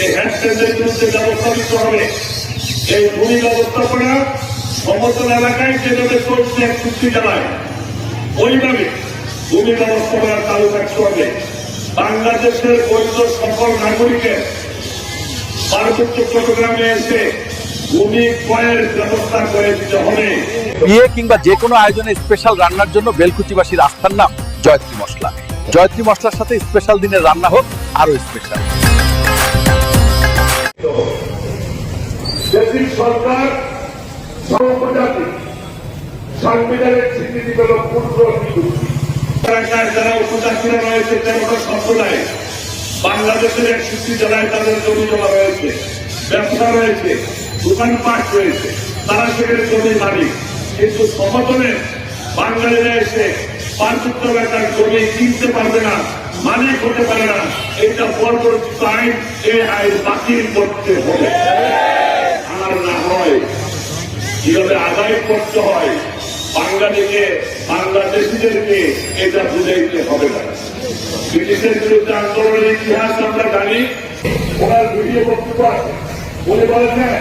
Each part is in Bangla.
এই হ্যান্ডসেটের বিরুদ্ধে ব্যবস্থা নিতে হবে। এই ভূমি ব্যবস্থাপনা সমতল এলাকায় যেভাবে চলছে এক চুক্তি জানায়। ওইভাবে ভূমি ব্যবস্থাপনা চালু থাকতে হবে। বাংলাদেশের বৈধ সকল নাগরিকের পার্বত্য চট্টগ্রামে এসে বিয়ে কিংবা যে কোনো আয়োজনে স্পেশাল রান্নার জন্য বেলকুচিবাসীর আস্থার নাম জয়ত্রী মশলা। জয়ত্রী মশলার সাথে স্পেশাল দিনের রান্না হোক আরও স্পেশাল। দেশের সরকার, সর্বজাতি, সংবিধানের স্বীকৃতি পেল পূর্ণ যারা উপজাতিরা রয়েছে তেরোটা সম্প্রদায় বাংলাদেশের জেলায় তাদের জমি জমা রয়েছে, ব্যবসা রয়েছে, দোকানপাট রয়েছে, তারা সেখানে জমি মালিক। কিন্তু বাঙালিরা এসে জমি কিনতে পারবে না, মালিক হতে পারে না এটা পরবর্তী আইন, এই আইন বাতিল করতে হবে আর না হয় আদায় করতে হয়। বাংলাদেশে বাংলাদেশিদেরকে এটা বুঝাইতে হবে না। ব্রিটিশের বিরুদ্ধে আন্দোলনের ইতিহাস আমরা জানি। ওনার ভিডিও বক্তব্য আছে। বলে বলেছেন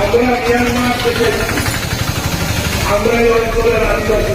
আমরা মিয়ানমার থেকে আমরা এই অঞ্চলের আদিবাসী